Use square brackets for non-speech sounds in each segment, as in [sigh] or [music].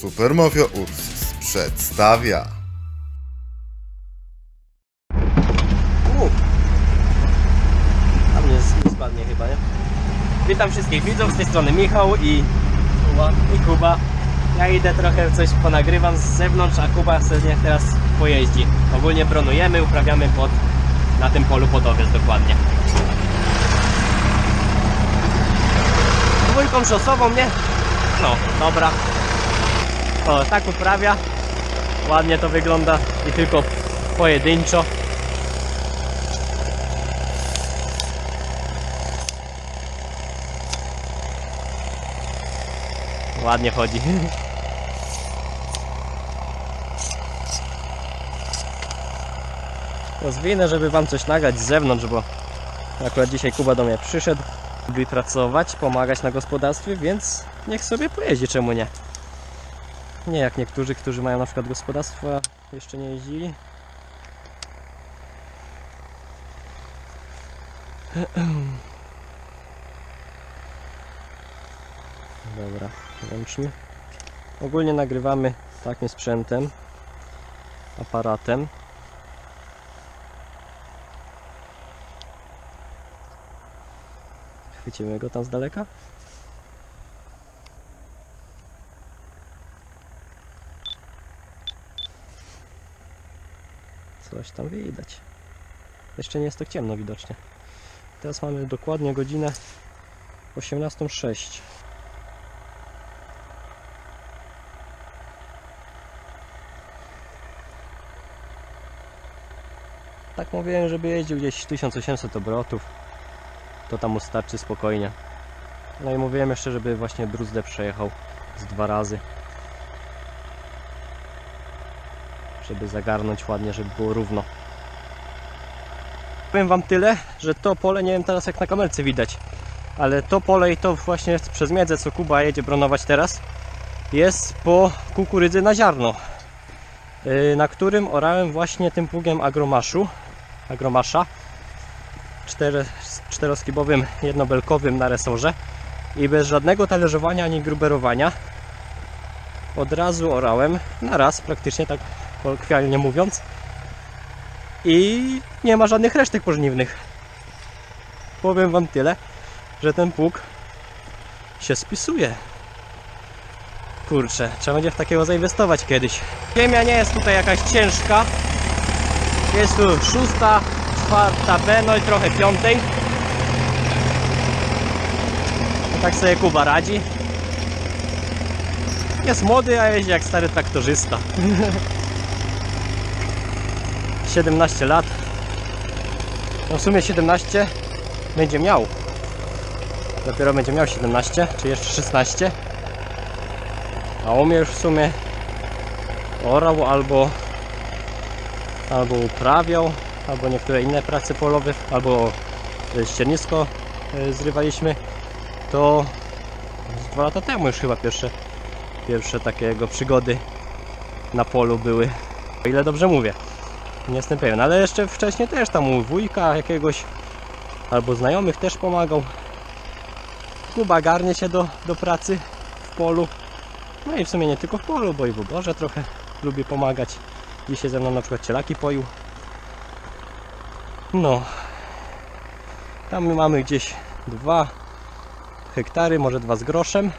Supermafia Ursus przedstawia U. A mnie nie spadnie chyba, nie? Witam wszystkich widzów, z tej strony Michał i Kuba. I Kuba. Ja idę trochę coś ponagrywam z zewnątrz, a Kuba sobie teraz pojeździ. Ogólnie bronujemy, uprawiamy pod, na tym polu podowiec dokładnie. Dwójką szosową, nie? No, dobra. O, tak uprawia. Ładnie to wygląda i tylko pojedynczo. Ładnie chodzi. Rozwinę, żeby wam coś nagrać z zewnątrz, bo akurat dzisiaj Kuba do mnie przyszedł, by pracować, pomagać na gospodarstwie, więc niech sobie pojeździ, czemu nie? Nie jak niektórzy, którzy mają na przykład gospodarstwa, jeszcze nie jeździli. Dobra, włączmy. Ogólnie nagrywamy takim sprzętem, aparatem. Chwycimy go tam z daleka. Coś tam widać. Jeszcze nie jest tak ciemno widocznie. Teraz mamy dokładnie godzinę 18.06. Tak mówiłem, żeby jeździł gdzieś 1800 obrotów. To tam mu starczy spokojnie. No i mówiłem jeszcze, żeby właśnie bruzdę przejechał z dwa razy. Żeby zagarnąć ładnie, żeby było równo. Powiem wam tyle, że to pole, nie wiem teraz jak na kamerce widać, ale to pole i to właśnie przez miedzę, co Kuba jedzie bronować teraz, jest po kukurydzy na ziarno, yy, na którym orałem właśnie tym pługiem agromaszu, agromasza, cztery, czteroskibowym, jednobelkowym na resorze i bez żadnego talerzowania ani gruberowania od razu orałem na raz praktycznie tak kolokwialnie mówiąc. I nie ma żadnych resztek pożniwnych. Powiem wam tyle że ten pług się spisuje. Kurczę, trzeba będzie w takiego zainwestować kiedyś. Ziemia nie jest tutaj jakaś ciężka. Jest tu szósta, czwarta B, no i trochę piątej. No tak sobie Kuba radzi. Jest młody, a jeździ jak stary traktorzysta. [laughs] 17 lat. No w sumie 17 będzie miał. Dopiero będzie miał 17, czy jeszcze 16. A mnie już w sumie orał albo albo uprawiał, albo niektóre inne prace polowe, albo ściernisko e, zrywaliśmy to dwa lata temu już chyba pierwsze, pierwsze takie jego przygody na polu były. O ile dobrze mówię. Nie jestem pewien, ale jeszcze wcześniej też tam u wujka jakiegoś albo znajomych też pomagał. Kuba garnie się do, do pracy w polu. No i w sumie nie tylko w polu, bo i w uborze trochę lubi pomagać. Dzisiaj ze mną na przykład cielaki poił. No. Tam mamy gdzieś dwa hektary, może dwa z groszem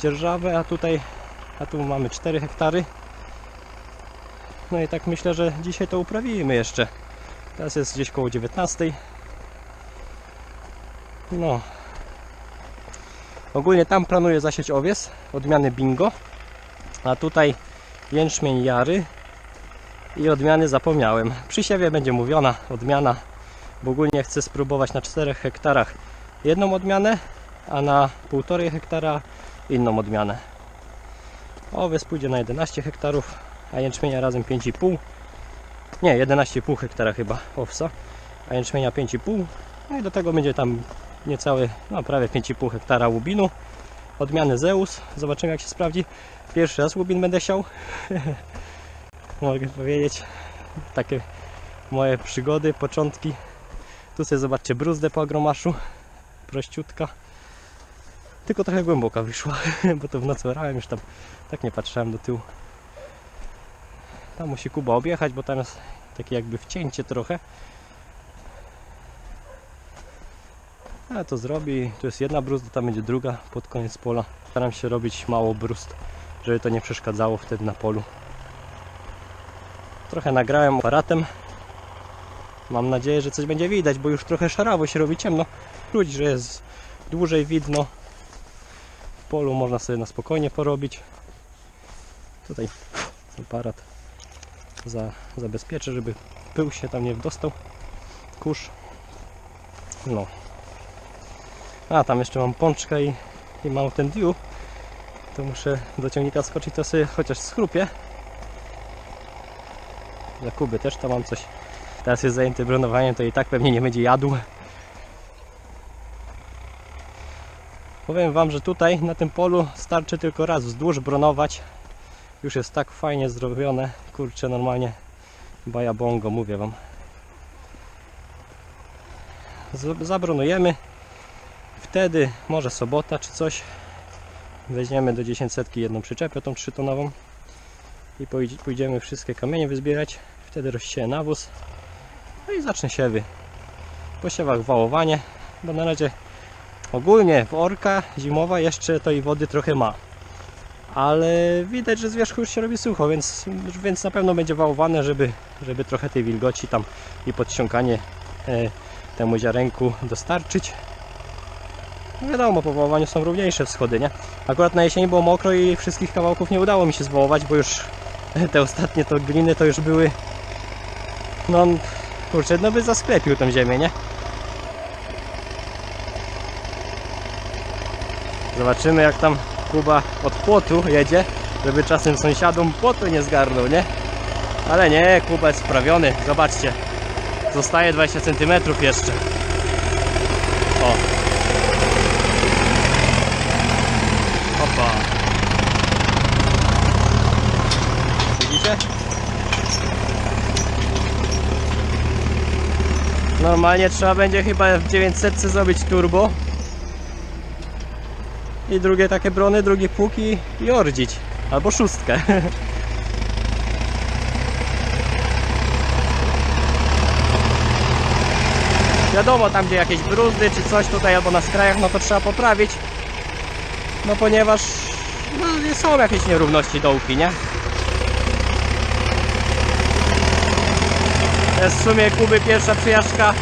dzierżawę, a tutaj a tu mamy 4 hektary. No i tak myślę, że dzisiaj to uprawimy jeszcze. Teraz jest gdzieś koło 19. No. Ogólnie tam planuję zasieć owies odmiany bingo, a tutaj jęczmień jary i odmiany zapomniałem. Przy siewie będzie mówiona odmiana, bo ogólnie chcę spróbować na 4 hektarach jedną odmianę, a na 1,5 hektara inną odmianę. Owiec pójdzie na 11 hektarów, a jęczmienia razem 5,5. Nie, 11,5 hektara chyba owsa, a jęczmienia 5,5. No i do tego będzie tam niecałe, no prawie 5,5 hektara łubinu. Odmiany Zeus. Zobaczymy jak się sprawdzi. Pierwszy raz łubin będę siał. [laughs] Mogę powiedzieć. Takie moje przygody, początki. Tu sobie zobaczcie bruzdę po agromaszu. Prościutka. Tylko trochę głęboka wyszła, [laughs] bo to w nocy orałem, już tam tak nie patrzyłem do tyłu. Tam musi Kuba objechać, bo tam jest takie jakby wcięcie trochę. Ale to zrobi. Tu jest jedna bruzda, tam będzie druga pod koniec pola. Staram się robić mało bruzd, żeby to nie przeszkadzało wtedy na polu. Trochę nagrałem aparatem. Mam nadzieję, że coś będzie widać, bo już trochę szarawo się robi ciemno. Czuć, że jest dłużej widno. W polu można sobie na spokojnie porobić. Tutaj aparat za, zabezpieczy, żeby pył się tam nie dostał. Kurz. No. A, tam jeszcze mam pączka i, i Mountain Dew. To muszę do ciągnika skoczyć, to sobie chociaż schrupię. Dla Kuby też tam mam coś. Teraz jest zajęty bronowaniem, to i tak pewnie nie będzie jadł. Powiem Wam, że tutaj na tym polu starczy tylko raz wzdłuż bronować. Już jest tak fajnie zrobione. Kurczę, normalnie baja bongo, mówię Wam. Zabronujemy. Wtedy, może sobota czy coś, weźmiemy do 10 setki jedną przyczepę, tą 3 tonową i pójdzie- pójdziemy wszystkie kamienie wyzbierać. Wtedy rozsieje nawóz. No i zacznę siewy. Po siewach wałowanie, bo na razie ogólnie w orka zimowa jeszcze to i wody trochę ma. Ale widać, że z wierzchu już się robi sucho, więc, więc na pewno będzie wałowane, żeby, żeby trochę tej wilgoci tam i podsiąkanie e, temu ziarenku dostarczyć. No wiadomo, po wołowaniu są równiejsze wschody, nie? Akurat na jesieni było mokro i wszystkich kawałków nie udało mi się zwołować, bo już [laughs] te ostatnie to gliny to już były no kurczę, no by zasklepił tą ziemię, nie? Zobaczymy jak tam Kuba od płotu jedzie, żeby czasem sąsiadom płotu nie zgarnął, nie? Ale nie, Kuba jest sprawiony, zobaczcie. Zostaje 20 cm jeszcze. O. Opa. Widzicie? Normalnie trzeba będzie chyba w 900 zrobić turbo. I drugie takie brony, drugi pług i, i ordzić. Albo szóstkę. [laughs] Wiadomo, tam gdzie jakieś bruzdy czy coś tutaj albo na skrajach, no to trzeba poprawić. No ponieważ no, są jakieś nierówności dołki, nie? To jest w sumie Kuby pierwsza przyjażdżka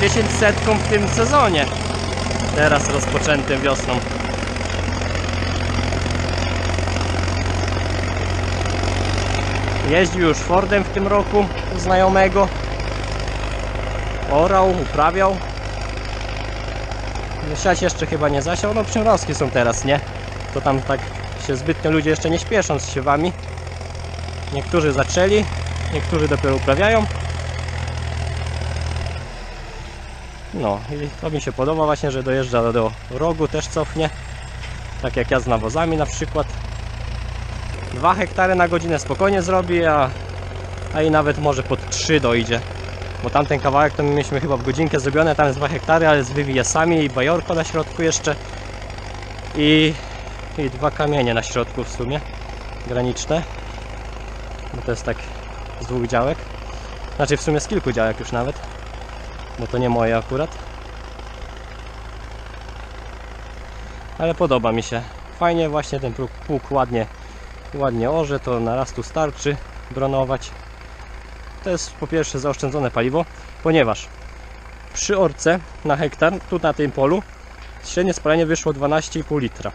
10 setką w tym sezonie. Teraz rozpoczętym wiosną. Jeździł już Fordem w tym roku u znajomego. Orał, uprawiał. Siać jeszcze chyba nie zasiał, no przymrozki są teraz, nie? To tam tak się zbytnio ludzie jeszcze nie śpieszą z siewami. Niektórzy zaczęli, niektórzy dopiero uprawiają. No i to mi się podoba właśnie, że dojeżdża do, rogu, też cofnie. Tak jak ja z nawozami na przykład. 2 hektary na godzinę spokojnie zrobi, a, a i nawet może pod 3 dojdzie. Bo tamten kawałek to my mieliśmy chyba w godzinkę zrobione, tam jest 2 hektary, ale z wywijasami i bajorko na środku jeszcze. I, I dwa kamienie na środku w sumie, graniczne. Bo to jest tak z dwóch działek. Znaczy w sumie z kilku działek już nawet bo to nie moje akurat. Ale podoba mi się. Fajnie właśnie ten pług, pług ładnie, ładnie orze, to na raz tu starczy bronować. To jest po pierwsze zaoszczędzone paliwo, ponieważ przy orce na hektar, tu na tym polu, średnie spalanie wyszło 12,5 litra.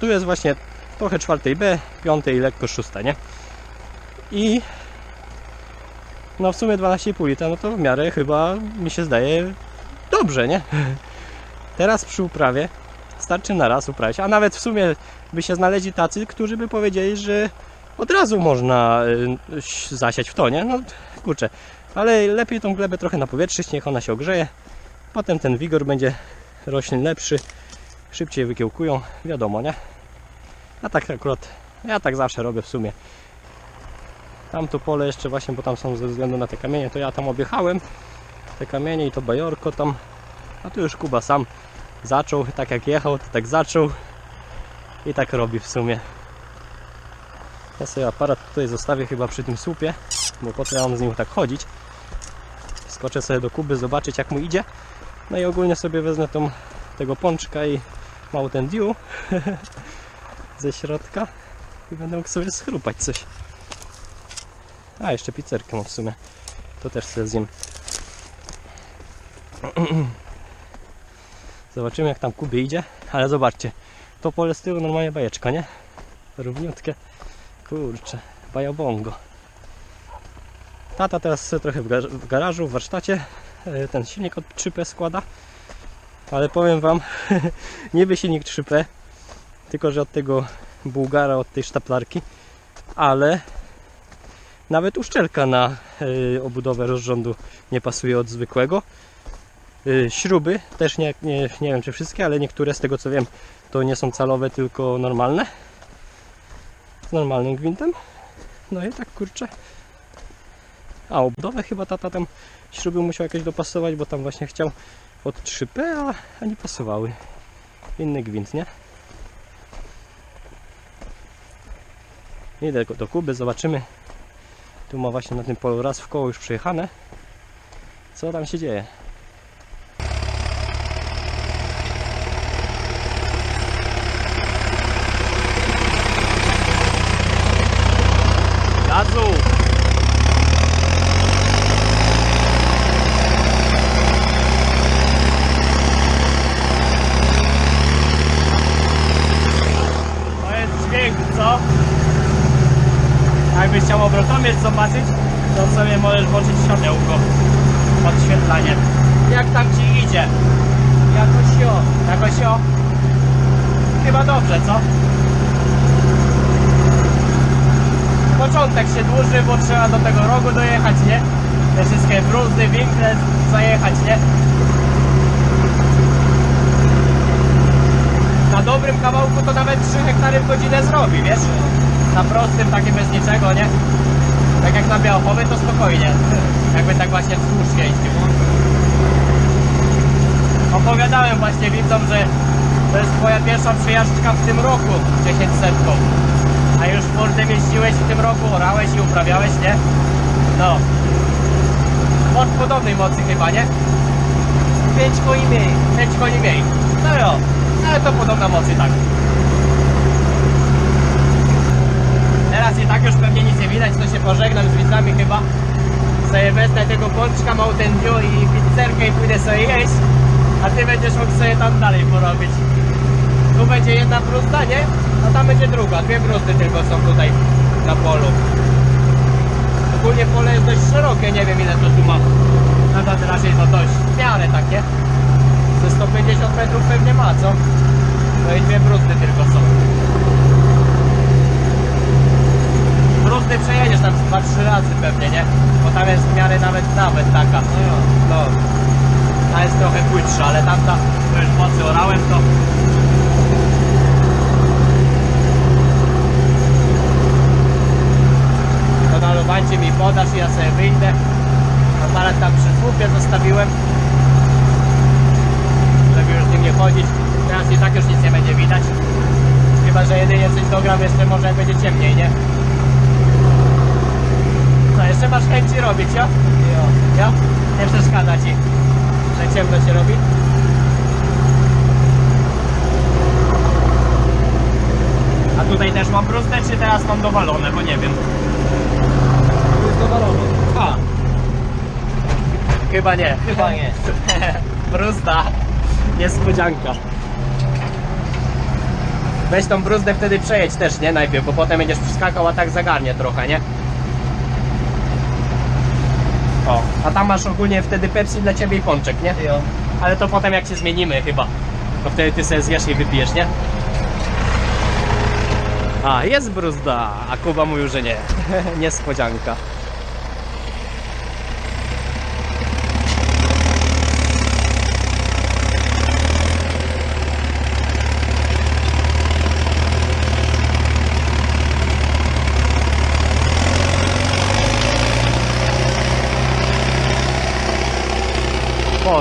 Tu jest właśnie trochę czwartej B, piątej i lekko szósta, nie? I no w sumie 12,5 litra, no to w miarę chyba mi się zdaje dobrze, nie? [laughs] Teraz przy uprawie starczy na raz uprawiać, a nawet w sumie by się znaleźli tacy, którzy by powiedzieli, że od razu można y, zasiać w to, nie? No kurczę, ale lepiej tą glebę trochę napowietrzyć, niech ona się ogrzeje. Potem ten wigor będzie roślin lepszy, szybciej wykiełkują, wiadomo, nie? A tak akurat, ja tak zawsze robię w sumie. Tamto pole jeszcze właśnie, bo tam są ze względu na te kamienie, to ja tam objechałem te kamienie i to bajorko tam. A tu już Kuba sam zaczął, tak jak jechał, to tak zaczął i tak robi w sumie. Ja sobie aparat tutaj zostawię chyba przy tym słupie, bo po co ja mam z nim tak chodzić. Skoczę sobie do Kuby, zobaczyć jak mu idzie. No i ogólnie sobie wezmę tą, tego pączka i Mountain Dew [laughs] ze środka i będę mógł sobie schrupać coś. A, jeszcze pizzerkę mam w sumie. To też sobie zjem. [clears throat] Zobaczymy jak tam Kubie idzie, ale zobaczcie. To pole z tyłu normalnie bajeczka, nie? Równiutkie. Kurczę, bajabongo. Tata teraz trochę w gar- w garażu, w warsztacie e, ten silnik od 3P składa. Ale powiem Wam, [laughs] niby silnik 3P, tylko że od tego Bułgara, od tej sztaplarki, ale nawet uszczelka na y, obudowę rozrządu nie pasuje od zwykłego. Y, śruby też nie, nie, nie wiem czy wszystkie, ale niektóre z tego co wiem to nie są calowe, tylko normalne. Z normalnym gwintem. No i tak kurczę. A obudowę chyba tata tam śruby musiał jakieś dopasować, bo tam właśnie chciał od 3P, a, a nie pasowały. Inny gwint, nie? Idę do Kuby, zobaczymy. Tu ma właśnie na tym polu raz w koło już przejechane. Co tam się dzieje? Gazu! To jest dźwięk, co? Jakbyś chciał obrotomierz zobaczyć, to sobie możesz włączyć światełko. Podświetlanie. Jak tam ci idzie? Jakoś o. Jakoś o. Chyba dobrze, co? Początek się dłuży, bo trzeba do tego rogu dojechać, nie? Te wszystkie bruzdy, winkle zajechać, nie? Na dobrym kawałku to nawet 3 hektary w godzinę zrobi, wiesz? Na prostym, takie bez niczego, nie? Tak jak na Białochowie to spokojnie. [laughs] Jakby tak właśnie wzdłuż jeździł. Opowiadałem właśnie widzom, że to jest twoja pierwsza przejażdżka w tym roku 10 Fordem jeździłeś w tym roku, orałeś i uprawiałeś, nie? No. Od podobnej mocy chyba, nie? 5 koni mniej. 5 koni mniej. No jo. No ale to podobna moc i tak. Teraz i tak już pewnie nic nie widać, to się pożegnam z widzami chyba. Sobie wezmę tego pączka Mountain Dew i pizzerkę i pójdę sobie jeść. A ty będziesz mógł sobie tam dalej porobić. Tu będzie jedna bruzda, nie? Tam będzie druga. Dwie bruzdy tylko są tutaj na polu. Ogólnie pole jest dość szerokie, nie wiem ile to tu ma. Nawet raczej to dość w miarę takie. Ze 150 metrów pewnie ma, co? No i dwie bruzdy tylko są. Bruzdy przejedziesz tam 2-3 razy pewnie, nie? Bo tam jest w miarę nawet nawet taka. No. Ta jest trochę płytsza, ale tamta, to już mocy orałem, to na lowancie mi podasz i ja sobie wyjdę. Aparat zostawiłem, żeby już z nim nie chodzić. Teraz i tak już nic nie będzie widać. Chyba, że jedynie coś dogram jeszcze może jak będzie ciemniej, nie? Co, jeszcze masz chęci robić, jo? Jo. Jo? Nie przeszkadza ci, że ciemno się robi? A tutaj też mam proste, czy teraz mam dowalone, bo nie wiem. Tu jest dowalony. A. Chyba nie. Chyba nie. [laughs] Bruzda. Niespodzianka. Weź tą bruzdę wtedy przejedź też, nie? Najpierw, bo potem będziesz skakał, a tak zagarnie trochę, nie? O, a tam masz ogólnie wtedy Pepsi dla ciebie i pączek, nie? Jo. Ale to potem jak się zmienimy chyba. To wtedy ty sobie zjesz i wypijesz, nie? A, jest bruzda, a Kuba mówił, że nie. [laughs] Niespodzianka.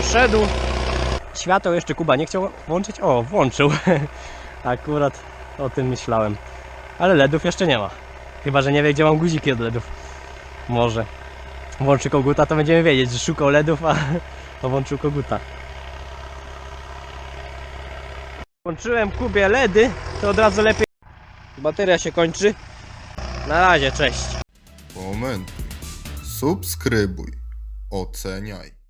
Poszedł. świateł jeszcze Kuba nie chciał włączyć. O, włączył. [laughs] Akurat o tym myślałem. Ale LEDów jeszcze nie ma. Chyba, że nie wie, gdzie mam guziki od LEDów. Może. Włączy koguta, to będziemy wiedzieć, że szukał LEDów, a, [laughs] a włączył koguta. Włączyłem Kubie LEDy, to od razu lepiej. Bateria się kończy. Na razie, cześć. Komentuj, subskrybuj, oceniaj.